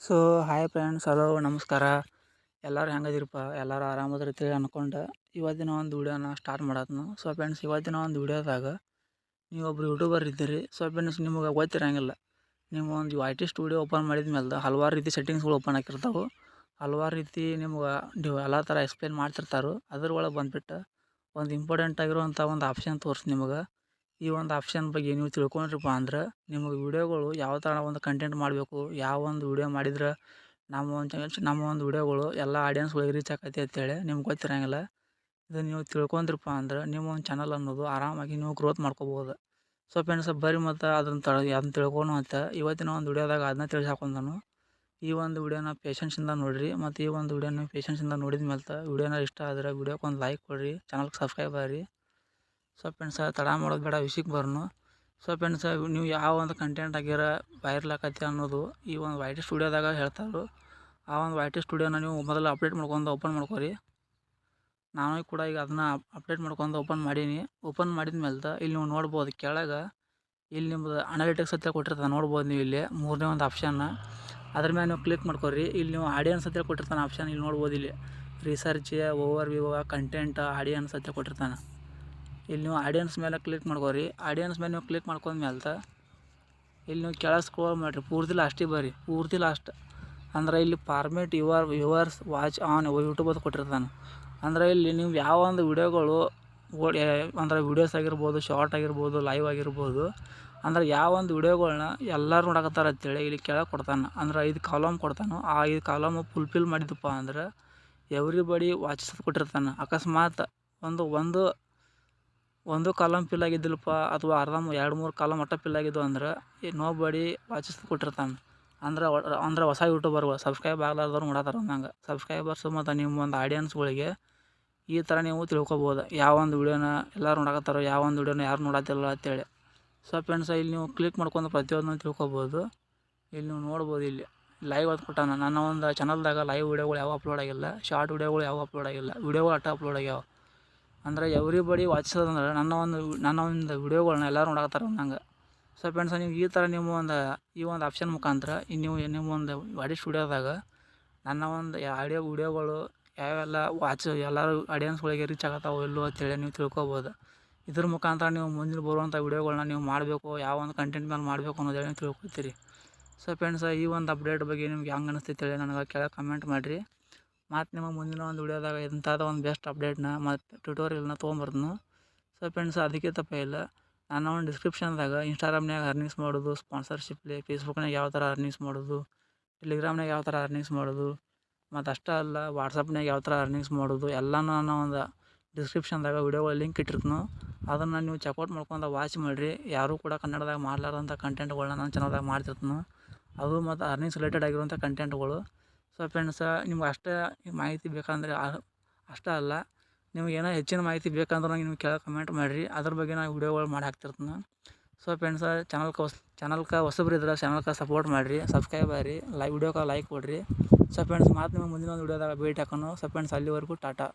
So hi friends hello ನಮಸ್ಕಾರ. ಎಲ್ಲರೂ ಹೆಂಗದಿರಪ್ಪ ಎಲ್ಲರೂ ಆರಾಮದಿರ್ತೀವಿ ಅಂದ್ಕೊಂಡು ಇವತ್ತಿನ ಒಂದು ವೀಡಿಯೋನ ಸ್ಟಾರ್ಟ್ ಮಾಡತ್ನು. ಸೊ ಫ್ರೆಂಡ್ಸ್ ಇವತ್ತಿನ ಒಂದು ವೀಡಿಯೋದಾಗ ನೀವೊಬ್ರು ಯೂಟ್ಯೂಬರ್ ಇದ್ದೀರಿ. ಸೊ ಫ್ರೆಂಡ್ಸ್ ನಿಮಗೆ ಗೊತ್ತಿರಂಗಿಲ್ಲ. ನೀವು ಒಂದು ಐ ಟಿ ಸ್ಟುಡಿಯೋ ಓಪನ್ ಮಾಡಿದ ಮೇಲೆ ಹಲವಾರು ರೀತಿ ಸೆಟ್ಟಿಂಗ್ಸ್ಗಳು ಓಪನ್ ಆಗಿರ್ತಾವೆ. ಹಲವಾರು ರೀತಿ ನಿಮ್ಗೆ ನೀವು ಎಲ್ಲ ಥರ ಎಕ್ಸ್ಪ್ಲೇನ್ ಮಾಡ್ತಿರ್ತಾರೆ. ಅದ್ರೊಳಗೆ ಬಂದುಬಿಟ್ಟು ಒಂದು ಇಂಪಾರ್ಟೆಂಟ್ ಆಗಿರುವಂಥ ಒಂದು ಆಪ್ಷನ್ ತೋರಿಸಿ ನಿಮಗೆ. ಈ ಒಂದು ಆಪ್ಷನ್ ಬಗ್ಗೆ ನೀವು ತಿಳ್ಕೊಂಡ್ರಪ್ಪ ಅಂದ್ರೆ ನಿಮಗೆ ವಿಡಿಯೋಗಳು ಯಾವ ಥರ ಒಂದು ಕಂಟೆಂಟ್ ಮಾಡಬೇಕು, ಯಾವ ಒಂದು ವಿಡಿಯೋ ಮಾಡಿದ್ರೆ ನಮ್ಮ ಒಂದು ನಮ್ಮ ಒಂದು ವಿಡಿಯೋಗಳು ಎಲ್ಲ ಆಡಿಯನ್ಸ್ಗಳಿಗೆ ರೀಚ್ ಆಕೈತಿ ಅಂತೇಳಿ ನಿಮ್ಗೆ ಗೊತ್ತಿರಂಗಿಲ್ಲ. ಇದು ನೀವು ತಿಳ್ಕೊಂಡ್ರಪ್ಪ ಅಂದ್ರೆ ನಿಮ್ಮ ಒಂದು ಚಾನಲ್ ಅನ್ನೋದು ಆರಾಮಾಗಿ ನೀವು ಗ್ರೋತ್ ಮಾಡ್ಕೋಬೋದು. ಸೊ ಫ್ರೆಂಡ್ಸ್ ಬರ್ರಿ ಮತ್ತು ಅದನ್ನ ತಳ ಅದನ್ನ ತಿಳ್ಕೊಳೋ ಅಂತ ಇವತ್ತಿನ ಒಂದು ವಿಡಿಯೋದಾಗ ಅದನ್ನ ತಿಳಿಸಾಕೊಂಡು ನಾನು ಈ ಒಂದು ವಿಡಿಯೋನ ಪೇಷನ್ಸಿಂದ ನೋಡಿರಿ ಮತ್ತು ಈ ಒಂದು ವಿಡಿಯೋನ ಪೇಷನ್ಸಿಂದ ನೋಡಿದ ಮೇಲೆ ವಿಡಿಯೋನ ಇಷ್ಟ ಆದರೆ ವಿಡಿಯೋಕ್ಕೆ ಒಂದು ಲೈಕ್ ಕೊಡಿರಿ ಚಾನಲ್ಗೆ ಸಬ್ಸ್ಕ್ರೈಬ್ ಆಗಿರಿ. ಸೊ ಫ್ರೆಂಡ್ಸ ತಡ ಮಾಡೋದು ಬೇಡ, ವಿಷಯಕ್ಕೆ ಬರ್ನು. ಸೊ ಫ್ರೆಂಡ್ಸ ನೀವು ಯಾವ ಒಂದು ಕಂಟೆಂಟ್ ಆಗ್ಯಾರ ವೈರಲ್ ಆಕತಿ ಅನ್ನೋದು ಈ ಒಂದು ವೈ ಟಿ ಸ್ಟುಡಿಯೋದಾಗ ಹೇಳ್ತಾರೆ ಆ ಒಂದು ವೈ ಟಿ ಸ್ಟುಡಿಯೋನ ನೀವು ಮೊದಲು ಅಪ್ಡೇಟ್ ಮಾಡ್ಕೊಂಡು ಓಪನ್ ಮಾಡ್ಕೊರಿ. ನಾನು ಕೂಡ ಈಗ ಅದನ್ನ ಅಪ್ಡೇಟ್ ಮಾಡ್ಕೊಂಡು ಓಪನ್ ಮಾಡೀನಿ. ಓಪನ್ ಮಾಡಿದ ಮೇಲೆ ಇಲ್ಲಿ ನೀವು ನೋಡ್ಬೋದು ಕೆಳಗೆ ಇಲ್ಲಿ ನಿಮ್ಮದು ಅನಾಲಿಟಿಕ್ಸ್ ಅಂತ ಕೊಟ್ಟಿರ್ತಾನೆ ನೋಡ್ಬೋದು ನೀವು ಇಲ್ಲಿ ಮೂರನೇ ಒಂದು ಆಪ್ಷನ್ನ ಅದ್ರ ಮೇಲೆ ನೀವು ಕ್ಲಿಕ್ ಮಾಡ್ಕೊರಿ. ಇಲ್ಲಿ ನೀವು ಆಡಿಯನ್ಸ್ ಅಂತ ಕೊಟ್ಟಿರ್ತಾನೆ ಆಪ್ಷನ್ ಇಲ್ಲಿ ನೋಡ್ಬೋದು ಇಲ್ಲಿ research overview content audience ಅಂತ ಕೊಟ್ಟಿರ್ತಾನೆ. ಇಲ್ಲಿ ನೀವು ಆಡಿಯನ್ಸ್ ಮೇಲೆ ಕ್ಲಿಕ್ ಮಾಡ್ಕೋರಿ. ಆಡಿಯನ್ಸ್ ಮೇಲೆ ನೀವು ಕ್ಲಿಕ್ ಮಾಡ್ಕೊಂಡ್ಮೇಲೆ ಇಲ್ಲಿ ನೀವು ಕೆಳಗೆ ಸ್ಕ್ರೋಲ್ ಮಾಡಿರಿ. ಪೂರ್ತಿ ಲಾಸ್ಟಿಗೆ ಬರ್ರಿ. ಪೂರ್ತಿ ಲಾಸ್ಟ್ ಅಂದ್ರೆ ಇಲ್ಲಿ format your viewers watch on YouTube ಅದು ಕೊಟ್ಟಿರ್ತಾನೆ. ಅಂದ್ರೆ ಇಲ್ಲಿ ನೀವು ಯಾವ ಒಂದು ವಿಡಿಯೋಗಳು ಅಂದ್ರೆ ವೀಡಿಯೋಸ್ ಆಗಿರ್ಬೋದು ಶಾರ್ಟ್ ಆಗಿರ್ಬೋದು ಲೈವ್ ಆಗಿರ್ಬೋದು, ಅಂದ್ರೆ ಯಾವ ಒಂದು ವಿಡಿಯೋಗಳನ್ನ ಎಲ್ಲರೂ ನೋಡಕತ್ತಾರ ಅಂತೇಳಿ ಇಲ್ಲಿ ಕೆಳಗೆ ಕೊಡ್ತಾನೆ. ಅಂದ್ರೆ ಐದು ಕಾಲಮ್ ಕೊಡ್ತಾನೆ. ಆ ಐದು ಕಾಲಮ್ ಫುಲ್ಫಿಲ್ ಮಾಡಿದಪ್ಪ ಅಂದ್ರೆ ಎವ್ರಿಬಡಿ ವಾಚಸ್ ಕೊಟ್ಟಿರ್ತಾನೆ. ಅಕಸ್ಮಾತ್ ಒಂದು ಒಂದು ಒಂದು ಕಾಲಮ್ ಫಿಲ್ ಆಗಿದ್ದಿಲ್ಲಪ್ಪ, ಅಥವಾ ಅರ್ಧ ಎರಡು ಮೂರು ಕಾಲಮ್ ಮಟ್ಟ ಫಿಲ್ ಆಗಿದ್ದು ಅಂದ್ರೆ, ಈ ನೋ ಬಡಿ ವಾಚಸ್ ಕೊಟ್ಟಿರ್ತಾನೆ ಅಂದ್ರೆ ಅಂದ್ರೆ ಹೊಸ ಯೂಟ್ಯೂಬರ್ಗಳು ಸಬ್ಸ್ಕ್ರೈಬ್ ಆಗ್ಲಾರ್ದವ್ರು ನೋಡತ್ತಾರ ಅಂದಂಗೆ. ಸಬ್ಸ್ಕ್ರೈಬರ್ಸ್ ಮತ್ತು ನಿಮ್ಮ ಒಂದು ಆಡಿಯನ್ಸ್ಗಳಿಗೆ ಈ ಥರ ನೀವು ತಿಳ್ಕೊಬೋದು. ಯಾವ ಒಂದು ವಿಡಿಯೋನ ಎಲ್ಲರೂ ನೋಡಕತ್ತಾರೋ, ಯಾವ ಒಂದು ವಿಡಿಯೋನ ಯಾರು ನೋಡತ್ತಿಲ್ಲ ಅಂತೇಳಿ. ಸೊ ಫ್ರೆಂಡ್ಸ್ ಇಲ್ಲಿ ನೀವು ಕ್ಲಿಕ್ ಮಾಡ್ಕೊಂಡು ಪ್ರತಿಯೊಂದನ್ನು ತಿಳ್ಕೊಬೋದು. ಇಲ್ಲಿ ನೀವು ನೋಡ್ಬೋದು ಇಲ್ಲಿ. ಲೈವ್ ಅದು ಕೊಟ್ಟಾನ. ನನ್ನ ಒಂದು ಚಾನಲ್ದಾಗ ಲೈವ್ ವಿಡಿಯೋಗಳು ಯಾವ ಅಪ್ಲೋಡ್ ಆಗಿಲ್ಲ. ಶಾರ್ಟ್ ವೀಡಿಯೋಗಳು ಯಾವ ಅಪ್ಲೋಡ್ ಆಗಿಲ್ಲ. ವೀಡಿಯೋಗಳು ಅಟ್ಟ ಅಪ್ಲೋಡ್ ಆಗ್ಯಾವ. ಅಂದ್ರೆ ಎವ್ರಿಬಡಿ ವಾಚಿಸೋದಂದ್ರೆ ನನ್ನ ಒಂದು ನನ್ನ ಒಂದು ವಿಡಿಯೋಗಳ್ನ ಎಲ್ಲರೂ ನೋಡಾಕತ್ತಾರ ನಂಗೆ. ಸೊ ಫ್ರೆಂಡ್ಸ್ ನೀವು ಈ ಥರ ನಿಮ್ಮ ಒಂದು, ಈ ಒಂದು ಆಪ್ಷನ್ ಮುಖಾಂತರ ನೀವು, ನಿಮ್ಮ ಒಂದು ವಾಡಿ ಸ್ಟುಡಿಯೋದಾಗ ನನ್ನ ಒಂದು ಆಡಿಯೋ ವಿಡಿಯೋಗಳು ಯಾವೆಲ್ಲ ವಾಚ್ ಎಲ್ಲರೂ ಆಡಿಯನ್ಸ್ಗಳಿಗೆ ರೀಚ್ ಆಗತ್ತಾವೋ ಇಲ್ಲೋ ಅಂತೇಳಿ ನೀವು ತಿಳ್ಕೊಬೋದು. ಇದ್ರ ಮುಖಾಂತರ ನೀವು ಮುಂದಿನ ಬರುವಂಥ ವೀಡಿಯೋಗಳನ್ನ ನೀವು ಮಾಡಬೇಕು, ಯಾವ ಒಂದು ಕಂಟೆಂಟ್ ಮೇಲೆ ಮಾಡಬೇಕು ಅನ್ನೋದು ನೀವು ತಿಳ್ಕೊತೀರಿ. ಸೊ ಫ್ರೆಂಡ್ಸ್ ಈ ಒಂದು ಅಪ್ಡೇಟ್ ಬಗ್ಗೆ ನಿಮ್ಗೆ ಹೆಂಗೆ ಅನಿಸ್ತೈತೆ ಹೇಳಿ ನನಗೆ ಕೆಳಗೆ ಕಮೆಂಟ್ ಮಾಡಿರಿ. ಮತ್ತು ನಿಮಗೆ ಮುಂದಿನ ಒಂದು ವಿಡಿಯೋದಾಗ ಇಂಥದ್ದು ಒಂದು ಬೆಸ್ಟ್ ಅಪ್ಡೇಟ್ನ ಮತ್ತು ಟ್ಯೂಟೋರಿಯಲ್ನ ತೊಗೊಂಬರ್ತೀನಿ ಸೊ ಫ್ರೆಂಡ್ಸ್ ಅದಕ್ಕೆ ತಪ್ಪ ಇಲ್ಲ. ನಾನು ಒಂದು ಡಿಸ್ಕ್ರಿಪ್ಷನ್ದಾಗ ಇನ್ಸ್ಟಾಗ್ರಾಮ್ನಾಗ ಅರ್ನಿಂಗ್ಸ್ ಮಾಡೋದು ಸ್ಪಾನ್ಸರ್ಶಿಪ್ಲಿ ಫೇಸ್ಬುಕ್ನಾಗ ಯಾವ ಥರ ಅರ್ನಿಂಗ್ಸ್ ಮಾಡೋದು ಟೆಲಿಗ್ರಾಮ್ನಾಗ ಯಾವ ಥರ ಅರ್ನಿಂಗ್ಸ್ ಮಾಡೋದು, ಮತ್ತು ಅಷ್ಟೇ ಅಲ್ಲ ವಾಟ್ಸಪ್ನಾಗ ಯಾವ ಥರ ಅರ್ನಿಂಗ್ಸ್ ಮಾಡೋದು, ಎಲ್ಲನೂ ನಾನು ಒಂದು ಡಿಸ್ಕ್ರಿಪ್ಷನ್ದಾಗ ವೀಡಿಯೋಗಳ ಲಿಂಕ್ ಇಟ್ಟಿರ್ತೀನಿ. ಅದನ್ನು ನೀವು ಚೆಕ್ಔಟ್ ಮಾಡ್ಕೊಂಡು ವಾಚ್ ಮಾಡಿರಿ. ಯಾರೂ ಕೂಡ ಕನ್ನಡದಾಗ ಮಾಡಲಾರ್ದಂಥ ಕಂಟೆಂಟ್ಗಳನ್ನ ನಾನು ಚಾನಲ್ದಾಗ ಮಾಡ್ತಿರ್ತೀನಿ. ಅದು ಮತ್ತು ಅರ್ನಿಂಗ್ಸ್ ರಿಲೇಟೆಡ್ ಆಗಿರುವಂಥ ಕಂಟೆಂಟ್ಗಳು ಸೊ ಫ್ರೆಂಡ್ಸ ನಿಮ್ಗೆ ಅಷ್ಟೇ ಮಾಹಿತಿ ಬೇಕಂದರೆ ಅಷ್ಟೇ ಅಲ್ಲ. ನಿಮ್ಗೆ ಏನೋ ಹೆಚ್ಚಿನ ಮಾಹಿತಿ ಬೇಕಂದ್ರೆ ನೀವು ಕೆಳಗೆ ಕಮೆಂಟ್ ಮಾಡಿರಿ. ಅದ್ರ ಬಗ್ಗೆ ನಾನು ವೀಡಿಯೋಗಳು ಮಾಡಿ ಹಾಕ್ತಿರ್ತೀನಿ ಸೊ ಫ್ರೆಂಡ್ಸ ಚಾನಲ್ಗೆ ಹೊಸ ಚಾನಲ್ಗೆ ಹೊಸಬ್ರು ಇದ್ರೆ ಚಾನಲ್ಗೆ ಸಪೋರ್ಟ್ ಮಾಡಿರಿ. ಸಬ್ಸ್ಕ್ರೈಬ್ ಆಗಿರಿ. ಲೈ ವಿಡಿಯೋಕ್ಕೆ ಲೈಕ್ ಕೊಡಿರಿ. ಸೊ ಫ್ರೆಂಡ್ಸ್ ಮಾತು ನಿಮ್ಗೆ ಮುಂದಿನ ಒಂದು ವೀಡಿಯೋದಾಗ ಭೇಟಿ ಹಾಕೋಣ. ಸೊ ಫ್ರೆಂಡ್ಸ್ ಅಲ್ಲಿವರೆಗೂ ಟಾಟಾ.